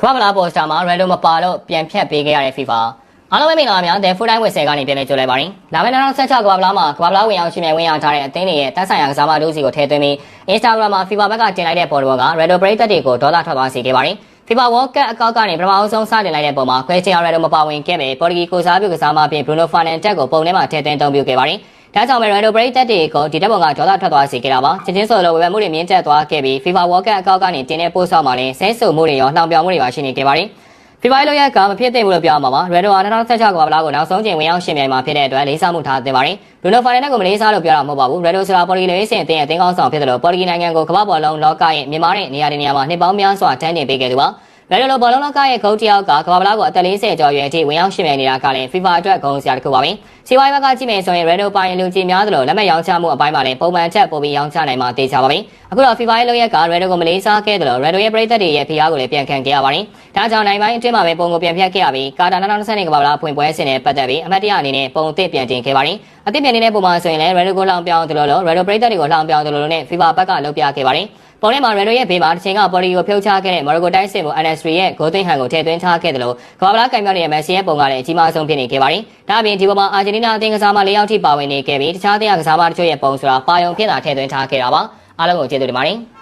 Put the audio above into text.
ကမ္ဘာ့ဖလားပေါ်စတာမှာရန်ဒိုမပါလို့ပြန်ဖြတ်ပေးခဲ့ရတဲ့ FIFA အားလုံးပဲမင်္ဂလာပါများ The Full Time ဝက်ဆယ်ကနေပြန်လည်ကြိုလိုက်ပါရင်။လာမယ့်2016ကမ္ဘာ့ဖလားမှာကမ္ဘာ့ဖလားဝင်ရောက်ရှင်မြန်ဝင်ရောက်ထားတဲ့အသင်းတွေရဲ့တက်ဆိုင်ရာကစားမတို့စီကိုထည့်သွင်းပြီး Instagram မှာ FIFA ဘက်ကတင်လိုက်တဲ့ပေါ်တော်က Rado ပရိသတ်တွေကိုဒေါသထွက်သွားစေခဲ့ပါ တယ်။ FIFA World Cup အကောက်ကနေပထမအဆုံးစတင်လိုက်တဲ့ပုံမှာ Cristiano Ronaldo မပါဝင်ခဲ့ပေပေါ်တူဂီကိုစားပြုကစားမအဖြစ် Bruno Fernandes ကိုပုံထဲမှာထည့်သွင်းအသုံးပြုခဲ့ပါတယ်။ဒါကြောင့် Ronaldo ပရိသတ်တွေကိုဒီတက်ပုံကဒေါသထွက်သွားစေခဲ့တာပါ။ချင်းချင်းဆိုလိုဝေဖန်မှုတွေမြင့်တက်သွားခဲ့ပြီး FIFA World Cup အကောက်ကနေတင်တဲ့ပို့ဆောက်မှာလည်းဆဲဆူမှုတွေရောနှောင်ပြောင်မှုတွေပါရှိနေခဲ့ပါတယ်။ FIFA လိုရကမဖြစ်သင့်ဘူးလို့ပြောအောင်ပါပါ။ Ronaldo ဟာ2016ကမ္ဘာ့ဖလားကိုနောက်ဆုံးချိန်ဝင်ရောက်ရှင်ပြိုင်မှာဖြစ်တဲ့အတွက်လေးစားမှုထားသင့်ပါတယ်။ Bruno Fernandes ကိုမလေးစားလို့ပြောတာမဟုတ်ပါဘူး။ Ronaldo ဆိုတာပေါ်တူဂီလေးစင်အသင်းရဲ့အသင်းကောင်းဆောင်ဖြစ်တယ်လို့ပေါ်တူဂီနိုင်ငံကိုကမ္ဘာ့ဘောလုံးလောကရဲ့မြန်မာတဲ့နေရာတွေနေရာမှာနှစ်ပေါင်းများစွာတန်းတင်ပေးခဲ့သူပါ။ Ronaldo ဘောလုံးလောကရဲ့ဂုတ်တယောက်ကကမ္ဘာ့ဖလားကိုအသက်40ကျော်အရွယ်အထိဝင်ရောက်ရှင်ပြိုင်နေတာကလည်း FIFA အတွက်ဂုဏ်စရာတစ်ခုပါပဲ။စီဝိုင်းဘက်ကကြည့်မယ်ဆိုရင် Ronaldo ပိုင်လူကြီးများသလိုလက်မှတ်ရောင်းချမှုအပိုင်းမှာလည်းပုံမှန်ချက်ပိုပြီးရောင်းချနိုင်မှာတေချာပါပဲ။အခုတော့ FIFA ရဲ့လုပ်ရက်က Ronaldo ကိုမလေးစားခဲ့တယ်လို့ Ronaldo ရဲ့ပရိသတ်တွေရဲ့ဖိအားကိုလည်းပြန်ခံခဲ့ရပါတယ်။ဒါကြောင့်နိုင်ပိုင်းအတွင်းမှာပဲပုံကိုပြန်ဖြတ်ခဲ့ရပြီးကာတာ2020ကမ္ဘာ့ဖလားဖွင့်ပွဲစဉ်နဲ့ပတ်သက်ပြီးအမတ်တရအနေနဲ့ပုံအသစ်ပြန်တင်ခဲ့ပါတယ်။အသစ်ပြန်နေတဲ့ပုံမှာဆိုရင်လည်း Ronaldo ကိုလောင်ပြောင်းတယ်လို့လို့ Ronaldo ပရိသတ်တွေကိုလောင်ပြောင်းတယ်လို့နဲ့ FIFA ဘက်ကလုပ်ပြခဲ့ပါတယ်။ ပေါ်ထဲမှာ Ronaldo ရဲ့ဘေးမှာတစ်ချိန်ကပေါ်လီကိုဖြုတ်ချခဲ့တဲ့ Morocco တိုင်းစစ်မှု NS3 ရဲ့ဂိုးသွင်းဟန်ကိုထည့်သွင်းထားခဲ့တယ်လို့ကမ္ဘာ့ဖလားကံပြောင်းနေတဲ့ Messi ရဲ့ပုံကလည်းအကြီးမားဆုံးဖြစ်နေခဲ့ပါတယ်။ဒါအပြင်ဒီပေါ်မှာအာဂျင်တီးနားအသင်းကစားမ၄ယောက်ထိပါဝင်နေခဲ့ပြီးတခြားအသင်းကစားမတချို့ရဲ့ပုံဆိုတာပါယုံဖြစ်တာထည့်သွင်းထားခဲ့တာပါ။အားလုံးကိုကျေးဇူးတင်ပါတယ်။